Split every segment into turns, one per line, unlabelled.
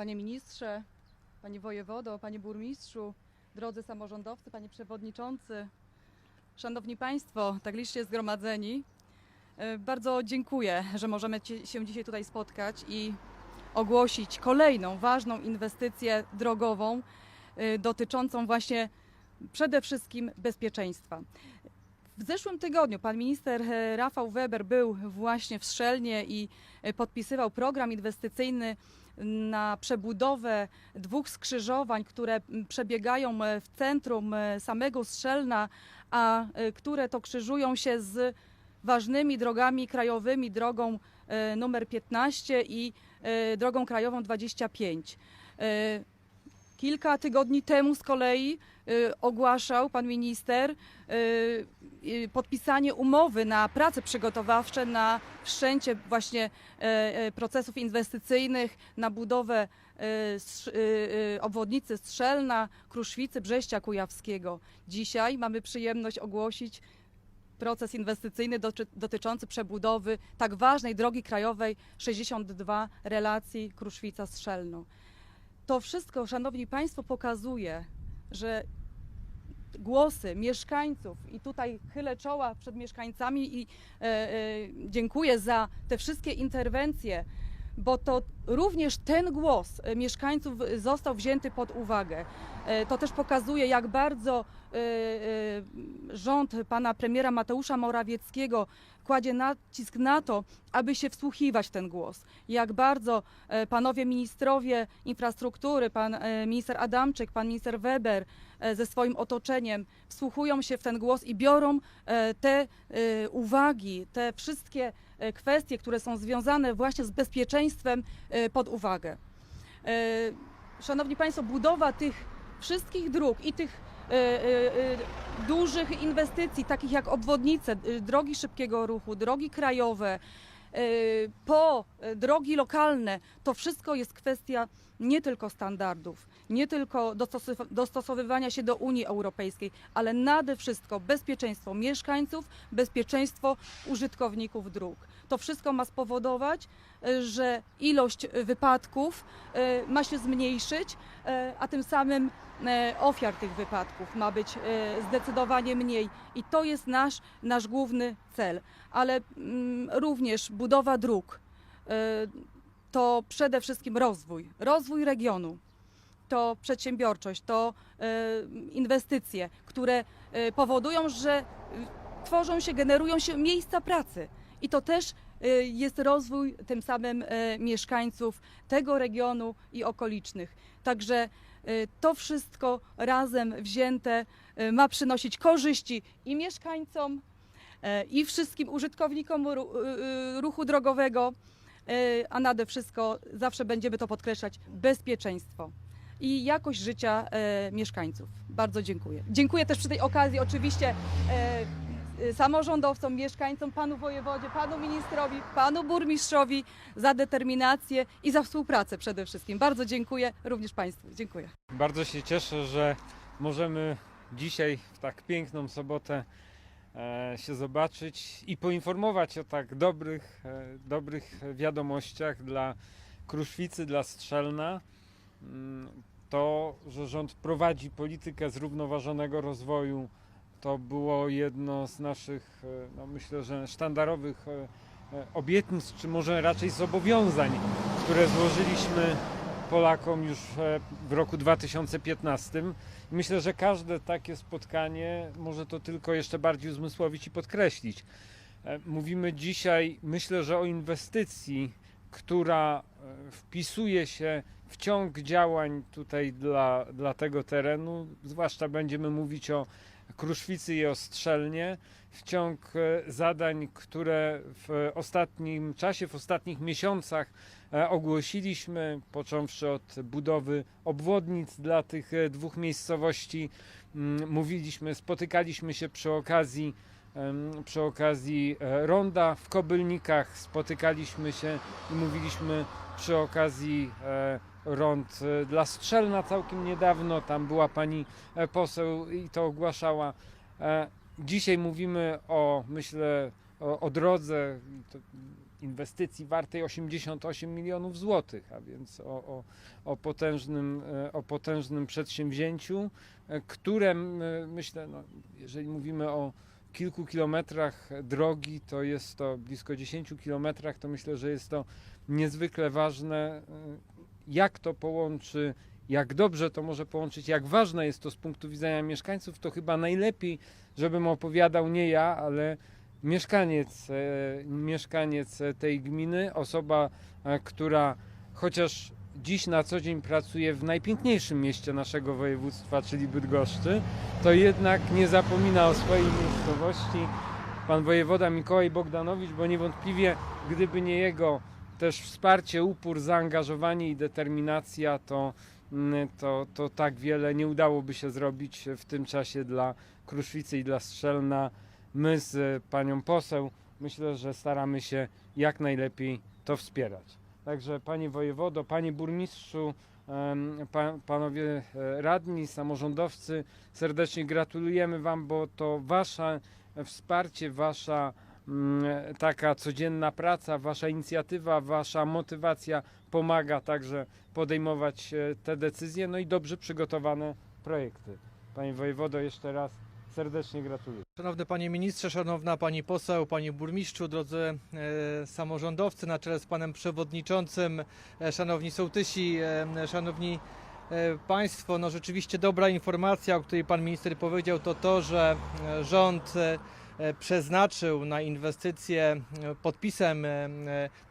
Panie Ministrze, Panie Wojewodo, Panie Burmistrzu, drodzy samorządowcy, Panie Przewodniczący, Szanowni Państwo, tak licznie zgromadzeni, e, bardzo dziękuję, że możemy się dzisiaj tutaj spotkać i ogłosić kolejną ważną inwestycję drogową e, dotyczącą właśnie przede wszystkim bezpieczeństwa. W zeszłym tygodniu pan minister e, Rafał Weber był właśnie w Strzelnie i podpisywał program inwestycyjny na przebudowę dwóch skrzyżowań, które przebiegają e, w centrum e, samego Strzelna, a e, które to krzyżują się z ważnymi drogami krajowymi, drogą numer 15 i drogą krajową 25. E, Kilka tygodni temu z kolei ogłaszał pan minister e, e, podpisanie umowy na prace przygotowawcze, na wszczęcie właśnie e, e, procesów inwestycyjnych, na budowę e, obwodnicy Strzelna, Kruszwicy, Brześcia Kujawskiego. Dzisiaj mamy przyjemność ogłosić proces inwestycyjny doty- dotyczący przebudowy tak ważnej drogi krajowej 62 relacji Kruszwica-Strzelno. To wszystko, Szanowni Państwo, pokazuje, że głosy mieszkańców i tutaj chylę czoła przed mieszkańcami i e, e, dziękuję za te wszystkie interwencje, bo to również ten głos e, mieszkańców został wzięty pod uwagę. E, To też pokazuje, jak bardzo e, rząd pana premiera Mateusza Morawieckiego kładzie nacisk na to, aby się wsłuchiwać w ten głos. Jak bardzo panowie ministrowie infrastruktury, pan minister Adamczyk, pan minister Weber ze swoim otoczeniem wsłuchują się w ten głos i biorą te uwagi, te wszystkie kwestie, które są związane właśnie z bezpieczeństwem e, pod uwagę. E, Szanowni Państwo, budowa tych wszystkich dróg i tych e, e, e, dużych inwestycji, takich jak obwodnice, e, drogi szybkiego ruchu, drogi krajowe, e, po e, drogi lokalne, to wszystko jest kwestia nie tylko standardów, nie tylko dostosow- dostosowywania się do Unii Europejskiej, ale nade wszystko bezpieczeństwo mieszkańców, bezpieczeństwo użytkowników dróg. To wszystko ma spowodować, e, że ilość wypadków e, ma się zmniejszyć, e, a tym samym ofiar tych wypadków ma być zdecydowanie mniej. I to jest nasz, nasz główny cel. Ale mm, również budowa dróg to przede wszystkim rozwój, rozwój regionu. To przedsiębiorczość, to e, inwestycje, które e, powodują, że e, tworzą się, generują się miejsca pracy. I to też jest rozwój tym samym mieszkańców tego regionu i okolicznych. Także to wszystko razem wzięte ma przynosić korzyści i mieszkańcom, i wszystkim użytkownikom ru- ruchu drogowego, a nade wszystko zawsze będziemy to podkreślać bezpieczeństwo i jakość życia e, mieszkańców. Bardzo dziękuję. Dziękuję też przy tej okazji oczywiście e, e, samorządowcom, mieszkańcom, panu wojewodzie, panu ministrowi, panu burmistrzowi za determinację i za współpracę przede wszystkim. Bardzo dziękuję również państwu. Dziękuję.
Bardzo się cieszę, że możemy dzisiaj w tak piękną sobotę e, się zobaczyć i poinformować o tak dobrych, e, dobrych wiadomościach dla Kruszwicy, dla Strzelna. To, że rząd prowadzi politykę zrównoważonego rozwoju, to było jedno z naszych, e, no myślę, że sztandarowych e, e, obietnic, czy może raczej zobowiązań, które złożyliśmy Polakom już w roku 2015. Myślę, że każde takie spotkanie może to tylko jeszcze bardziej uzmysłowić i podkreślić. Mówimy dzisiaj, myślę, że o inwestycji, która e, wpisuje się w ciąg działań tutaj dla, dla tego terenu. Zwłaszcza będziemy mówić o Kruszwicy i o Strzelnie. W ciąg e, zadań, które w ostatnim czasie, w ostatnich miesiącach e, ogłosiliśmy, począwszy od budowy obwodnic dla tych dwóch miejscowości. Mm, Mówiliśmy, spotykaliśmy się przy okazji przy okazji e, ronda w Kobylnikach, spotykaliśmy się i mówiliśmy przy okazji e, rond e, dla Strzelna całkiem niedawno, tam była pani poseł i to ogłaszała. Dzisiaj mówimy o, myślę, o, o drodze, inwestycji wartej 88 milionów złotych, a więc o, o, o, potężnym, o potężnym przedsięwzięciu, które myślę, no, jeżeli mówimy o kilku kilometrach drogi, to jest to blisko 10 kilometrach, to myślę, że jest to niezwykle ważne, e, jak to połączy, jak dobrze to może połączyć, jak ważne jest to z punktu widzenia mieszkańców, to chyba najlepiej, żebym opowiadał nie ja, ale mieszkaniec, e, mieszkaniec tej gminy, osoba, e, która chociaż dziś na co dzień pracuje w najpiękniejszym mieście naszego województwa, czyli Bydgoszczy, to jednak nie zapomina o swojej miejscowości. Pan wojewoda Mikołaj Bogdanowicz, bo niewątpliwie gdyby nie jego też wsparcie, upór, zaangażowanie i determinacja, to, mm, to, to tak wiele nie udałoby się zrobić w tym czasie dla Kruszwicy i dla Strzelna. My z panią poseł myślę, że staramy się jak najlepiej to wspierać. Także panie wojewodo, panie burmistrzu, panowie e, radni, samorządowcy, serdecznie gratulujemy wam, bo to wasze wsparcie, wasza mm, taka codzienna praca, wasza inicjatywa, wasza motywacja pomaga także podejmować e, te decyzje, no i dobrze przygotowane projekty. Panie wojewodo, jeszcze raz serdecznie gratuluję.
Szanowny Panie Ministrze, Szanowna Pani Poseł, Panie Burmistrzu, drodzy e, samorządowcy na czele z Panem Przewodniczącym, e, Szanowni Sołtysi, e, Szanowni Państwo, no rzeczywiście dobra informacja, o której Pan Minister powiedział, to to, że rząd przeznaczył na inwestycje e, podpisem e, e,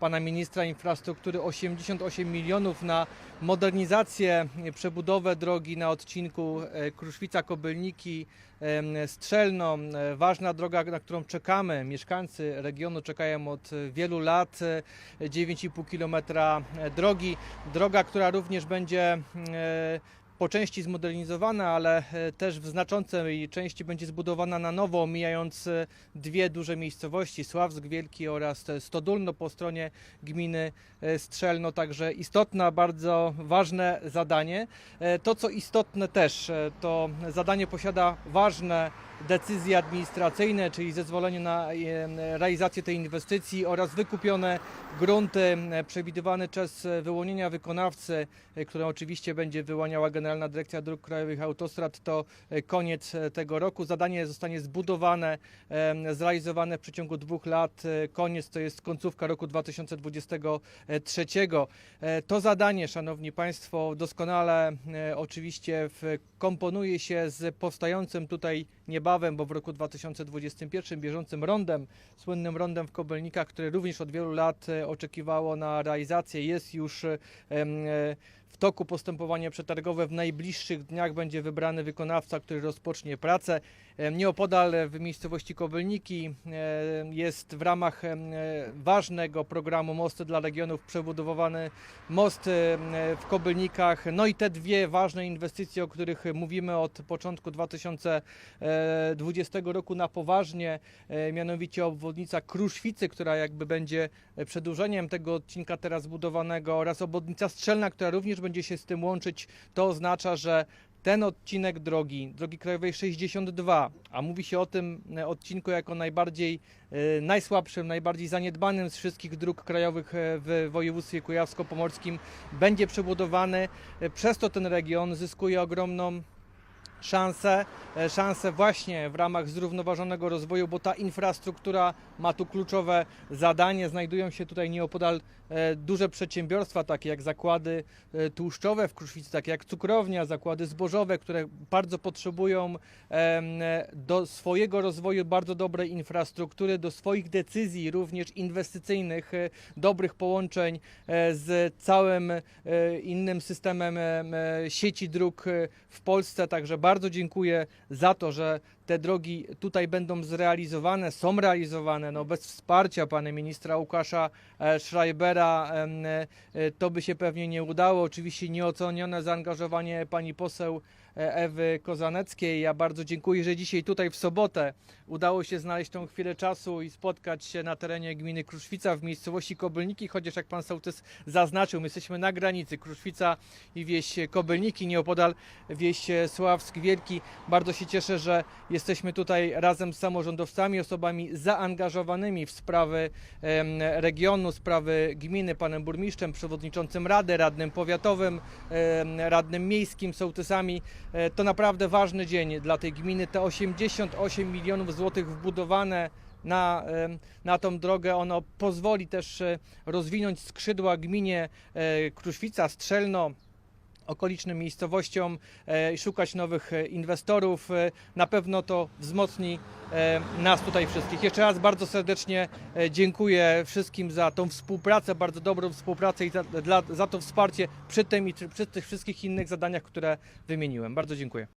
Pana Ministra Infrastruktury 88 milionów na modernizację, e, przebudowę drogi na odcinku e, Kruszwica-Kobylniki, Strzelno, e, ważna droga, na którą czekamy. Mieszkańcy regionu czekają od e, wielu lat. e, 9,5 km drogi. Droga, która również będzie e, po części zmodernizowana, ale e, też w znaczącej części będzie zbudowana na nowo, omijając e, dwie duże miejscowości, Sławsk Wielki oraz e, Stodulno po stronie gminy Strzelno. Także istotne, bardzo ważne zadanie. To, co istotne też, to zadanie posiada ważne decyzje administracyjne, czyli zezwolenie na realizację tej inwestycji oraz wykupione grunty, e, przewidywany czas wyłonienia wykonawcy, e, które oczywiście będzie wyłaniała Generalna Dyrekcja Dróg Krajowych i Autostrad, to e, koniec e, tego roku. Zadanie zostanie zbudowane, zrealizowane w przeciągu dwóch lat. Koniec to jest końcówka roku 2023. E, To zadanie, Szanowni Państwo, doskonale oczywiście komponuje się z powstającym tutaj niebawem, bo w roku 2021 bieżącym rondem, słynnym rondem w Kobylnikach, które również od wielu lat e, oczekiwało na realizację, jest już e, w toku postępowania przetargowe. W najbliższych dniach będzie wybrany wykonawca, który rozpocznie pracę. Em, Nieopodal e, w miejscowości Kobylniki e, jest w ramach e, ważnego programu Mosty dla Regionów przebudowany most e, w Kobylnikach. No i te dwie ważne inwestycje, o których mówimy od początku 2020 roku na poważnie, e, mianowicie obwodnica Kruszwicy, która jakby będzie e, przedłużeniem tego odcinka teraz budowanego oraz obwodnica Strzelna, która również będzie się z tym łączyć. To oznacza, że ten odcinek drogi, drogi krajowej 62, a mówi się o tym e, odcinku jako najbardziej e, najsłabszym, najbardziej zaniedbanym z wszystkich dróg krajowych e, w województwie kujawsko-pomorskim, będzie przebudowany. Przez to ten region zyskuje ogromną szansę, szansę właśnie w ramach zrównoważonego rozwoju, bo ta infrastruktura ma tu kluczowe zadanie. Znajdują się tutaj nieopodal e, duże przedsiębiorstwa, takie jak zakłady e, tłuszczowe w Kruszwicy, takie jak cukrownia, zakłady zbożowe, które bardzo potrzebują e, do swojego rozwoju bardzo dobrej infrastruktury, do swoich decyzji również inwestycyjnych, dobrych połączeń z całym innym systemem sieci dróg w Polsce. Także bardzo dziękuję za to, że te drogi tutaj będą zrealizowane, są realizowane. No bez wsparcia pana ministra Łukasza e, Schreibera e, e, to by się pewnie nie udało. Oczywiście nieocenione zaangażowanie pani poseł Ewy Kozaneckiej. Ja bardzo dziękuję, że dzisiaj tutaj w sobotę udało się znaleźć tą chwilę czasu i spotkać się na terenie gminy Kruszwica w miejscowości Kobylniki, chociaż jak pan sołtys zaznaczył, my jesteśmy na granicy Kruszwica i wieś Kobylniki, nieopodal wieś Sławsk Wielki. Bardzo się cieszę, że jesteśmy tutaj razem z samorządowcami, osobami zaangażowanymi w sprawy regionu, sprawy gminy, panem burmistrzem, przewodniczącym rady, radnym powiatowym, radnym miejskim, sołtysami. E, To naprawdę ważny dzień dla tej gminy. Te 88 milionów złotych wbudowane na, na tą drogę, ono pozwoli też e, rozwinąć skrzydła gminie e, Kruszwica, Strzelno, okolicznym miejscowościom e, i szukać nowych e, inwestorów. E, Na pewno to wzmocni nas tutaj wszystkich. Jeszcze raz bardzo serdecznie dziękuję wszystkim za tą współpracę, bardzo dobrą współpracę i za, za to wsparcie przy tym i przy tych wszystkich innych zadaniach, które wymieniłem. Bardzo dziękuję.